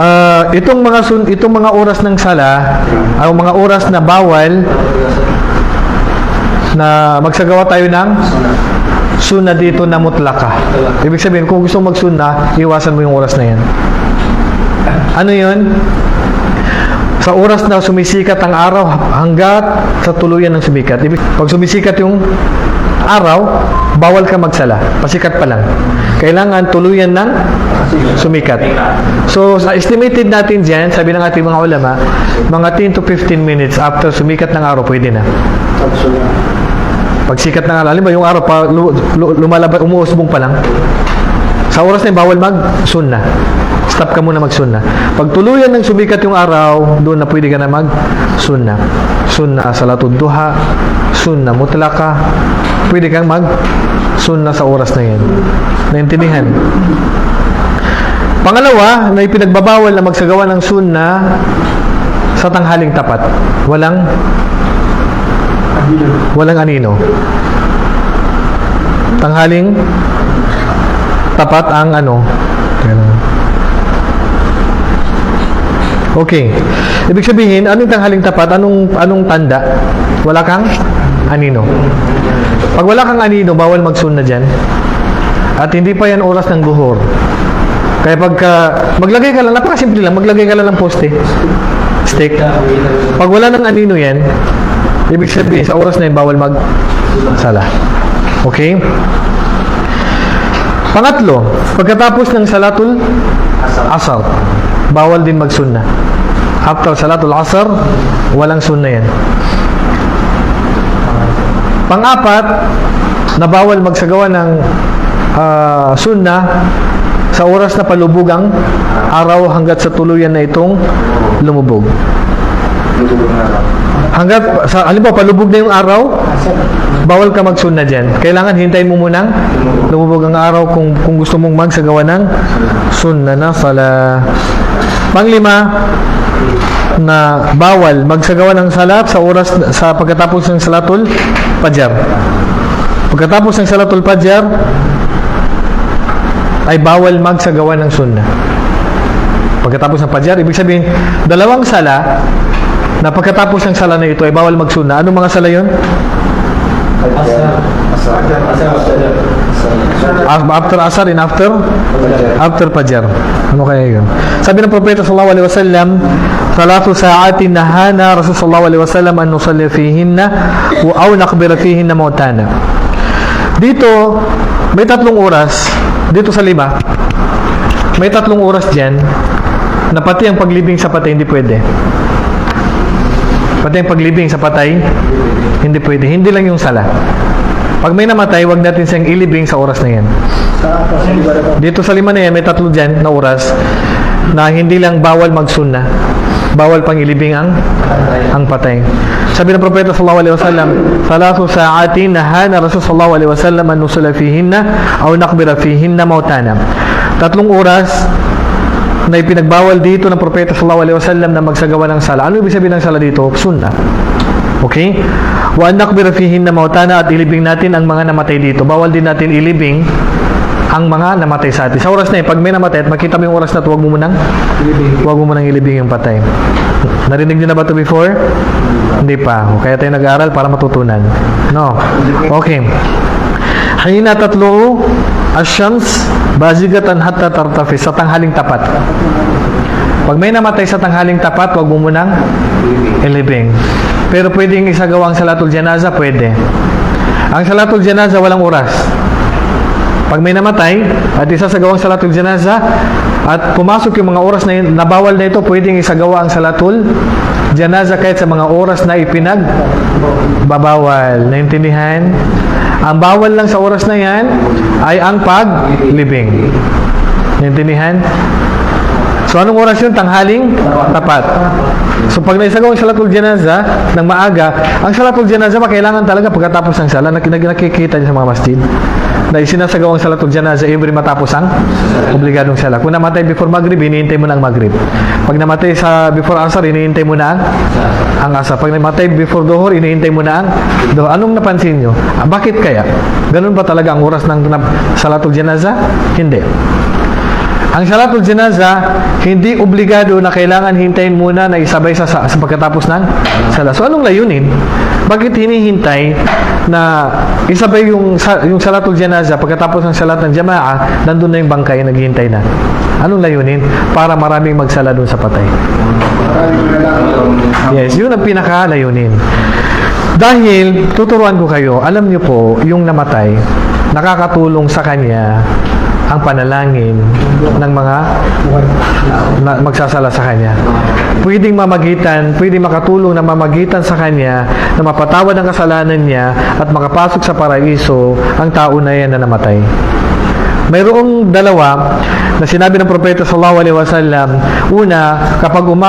Ah, itong mga sun, itong mga oras ng sala, ang mga oras na bawal na magsagawa tayo ng sunna dito na mutlaka. Ibig sabihin, kung gusto magsunna, iwasan mo yung oras na yan. Ano yun? Sa oras na sumisikat ang araw hanggat sa tuluyan ng sumikat. Ibig, pag sumisikat yung araw, bawal ka magsala. Pasikat pa lang. Kailangan tuluyan ng sumikat. So, sa estimated natin dyan, sabi ng ating mga ulama, mga 10 to 15 minutes after sumikat ng araw, pwede na. Pag sikat ng araw, halimbawa yung araw pa lu- lu- lumalabas, umuusbong pa lang. Sa oras na yun, bawal mag-sunna. Stop ka muna mag-sunna. Pag tuluyan ng sumikat yung araw, doon na pwede ka na mag-sunna. Sunna salatud duha, sunna mutlaka. Pwede kang mag-sunna sa oras na yan. Naintindihan? Pangalawa, na ipinagbabawal na magsagawa ng sunna sa tanghaling tapat. Walang walang anino. Tanghaling tapat ang ano. Okay. Ibig sabihin, anong tanghaling tapat? Anong anong tanda? Wala kang anino. Pag wala kang anino, bawal magsunna diyan. At hindi pa yan oras ng duhur. Kaya pagka maglagay ka lang, napakasimple lang, maglagay ka lang ng poste. Stick. Pag wala ng anino yan, ibig sabihin sa oras na yun, bawal mag sala. Okay? Pangatlo, pagkatapos ng salatul asar, bawal din magsunna. After salatul asar, walang sunna yan. Pang-apat, na bawal magsagawa ng ah, sunna sa oras na palubog ang araw hanggat sa tuluyan na itong lumubog. Hanggat, sa, halimbawa, palubog na yung araw, bawal ka magsunna dyan. Kailangan hintayin mo munang lumubog ang araw kung, kung gusto mong magsagawa ng sunna na sala. Panglima, na bawal magsagawa ng salat sa oras sa pagkatapos ng salatul fajar. Pagkatapos ng salatul fajar ay bawal magsagawa ng sunnah. Pagkatapos ng fajar, ibig sabihin, dalawang sala na pagkatapos ng sala na ito ay bawal magsunna. Anong mga sala yun? Ah, After asar and after? After fajar. Ano kaya yun? Sabi ng Propeta sallallahu alaihi wasallam, Salatu sa'atin nahana Rasul sallallahu alaihi wasallam an nusalli fihinna wa aw nakbira fihinna mautana. Dito, may tatlong oras. Dito sa lima, may tatlong oras dyan na pati ang paglibing sa patay hindi pwede. Pati ang paglibing sa patay hindi pwede. Hindi lang yung sala. Pag may namatay, wag natin siyang ilibing sa oras na yan. Dito sa lima na yan, may tatlo dyan na oras na hindi lang bawal magsunna. Bawal pang ilibing ang ang patay. Sabi ng Propeta sallallahu alaihi wasallam, "Salatu sa'atin nahana Rasul sallallahu alaihi wasallam an nusalla fihinna aw nakbira fihinna mautana." Tatlong oras na ipinagbawal dito ng Propeta sallallahu alaihi wasallam na magsagawa ng sala. Ano ibig sabihin ng sala dito? Sunna. Okay? Wa an nakbira fihinna mautana at ilibing natin ang mga namatay dito. Bawal din natin ilibing ang mga namatay sa atin. Sa oras na yun, pag may namatay at makita mo yung oras na ito, huwag mo munang huwag mo munang ilibing yung patay. Narinig niyo na ba ito before? Hindi pa. Kaya tayo nag-aaral para matutunan. No. Okay. Hina tatlo asyams bazigatan hatta tartafi sa tanghaling tapat. Pag may namatay sa tanghaling tapat, huwag mo munang ilibing. Pero pwedeng isagawa ang salatul janaza, pwede. Ang salatul janaza walang oras. Pag may namatay at isasagawa ang salatul janaza at pumasok yung mga oras na yun, nabawal na ito, pwedeng isagawa ang salatul janaza kahit sa mga oras na ipinag babawal. Naintindihan? Ang bawal lang sa oras na yan ay ang paglibing. Naintindihan? So anong oras yun? Tanghaling tapat. So pag naisagawa ang salatul janaza ng maaga, ang salatul janaza kailangan talaga pagkatapos ng sala, nak nakikita niyo sa mga masjid na isinasagawa ang salatul janaza every matapos ang obligadong sala. Kung namatay before maghrib, hinihintay mo na ang maghrib. Pag namatay sa before asar, hinihintay mo na ang, ang asar. Pag namatay before duhur, hinihintay mo na ang duhur. Anong napansin nyo? Ah, bakit kaya? Ganun ba talaga ang oras ng nap- salatul janaza? Hindi. Ang salatul janaza, hindi obligado na kailangan hintayin muna na isabay sa, sa, sa pagkatapos ng sala. So anong layunin? Bakit hinihintay na isabay yung, yung salatul janaza pagkatapos ng salat ng jamaa, nandun na yung bangkay, naghihintay na. Anong layunin? Para maraming magsala doon sa patay. Yes, yun ang pinaka-layunin. Dahil, tuturuan ko kayo, alam niyo po, yung namatay, nakakatulong sa kanya ang panalangin ng mga na magsasala sa kanya. Pwedeng mamagitan, pwedeng makatulong na mamagitan sa kanya na mapatawad ang kasalanan niya at makapasok sa paraiso ang tao na yan na namatay. Mayroong dalawa na sinabi ng propeta sallallahu alaihi wasallam, una, kapag uma